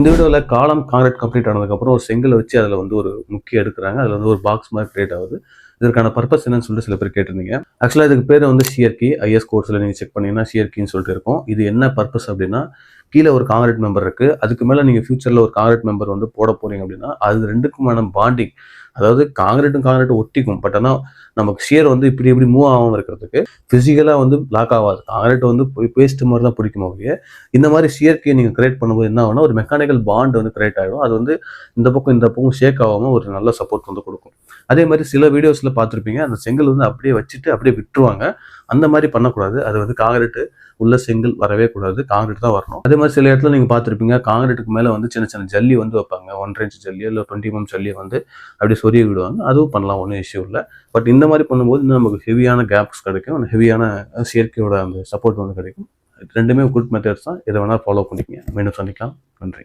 இந்த வீடியோவில் காலம் காங்கிரீட் கம்ப்ளீட் ஆனதுக்கப்புறம் ஒரு செங்கல் வச்சு அதில் வந்து ஒரு முக்கிய எடுக்கிறாங்க. அதில் வந்து ஒரு பாக்ஸ் மாதிரி கிரியேட் ஆகுது. இதற்கான பர்பஸ் என்னன்னு சொல்லிட்டு சில பேர் கேட்டிருந்தீங்க. ஆக்சுவலாக இதுக்கு பேர் வந்து சிஆர்கி ஐஎஸ் கோர்ஸில் நீங்கள் செக் பண்ணீங்கன்னா சிஆர்கின்னு சொல்லிட்டு இருக்கும். இது என்ன பர்பஸ் அப்படின்னா கீழே ஒரு காங்கிரேட் மெம்பர் இருக்குது அதுக்கு மேலே நீங்கள் ஃபியூச்சரில் ஒரு காங்கிரீட் மெம்பர் வந்து போட போறீங்க அப்படின்னா அது ரெண்டுக்குமான பாண்டிங் அதாவது காங்கிரேட்டும் காங்கிரேட்டும் ஒட்டிக்கும். பட் ஆனால் நமக்கு ஷியர் வந்து இப்படி இப்படி மூவ் ஆகாமல் இருக்கிறதுக்கு ஃபிசிக்கலாக வந்து லாக் ஆகாது. காங்கிரீட் வந்து பேஸ்ட் மாதிரி தான் பிடிக்கும் ஒழிய இந்த மாதிரி ஷியர்க்கை நீங்கள் கிரியேட் பண்ணும்போது என்ன ஆகும்னா ஒரு மெக்கானிக்கல் பாண்ட் வந்து கிரியேட் ஆகிடும் அது வந்து இந்த பக்கம் இந்த பக்கம் ஷேக் ஆகாமல் ஒரு நல்ல சப்போர்ட் வந்து கொடுக்கும். அதே மாதிரி சில வீடியோஸில் பார்த்துருப்பீங்க அந்த செங்கல் வந்து அப்படியே வச்சுட்டு அப்படியே விட்டுருவாங்க. அந்த மாதிரி பண்ணக்கூடாது. அது வந்து காங்கிரீட்டு உள்ள செங்கல் வரவே கூடாது. காங்கிரீட் தான் வரணும். அதே மாதிரி சில இடத்துல நீங்கள் பார்த்துருப்பீங்க காங்கிரீட்டுக்கு மேலே வந்து சின்ன சின்ன ஜல்லி வந்து வைப்பாங்க. ஒன்றரை இன்ச் ஜல்லி இல்லை டுவெண்ட்டி எம் mm ஜல்லியை வந்து அப்படியே சொரிய விடுவாங்க. அதுவும் பண்ணலாம் ஒன்றும் இஷ்யூ இல்லை. பட் இந்த மாதிரி பண்ணும்போது இன்னும் நமக்கு ஹெவியான கேப்ஸ் கிடைக்கும். ஹெவியான செயற்கையோட அந்த சப்போர்ட் வந்து கிடைக்கும். ரெண்டுமே குட் மெத்தட்ஸ் தான். எதை வேணால் ஃபாலோ பண்ணிக்கங்க. மீண்டும் சந்திக்கலாம். நன்றி.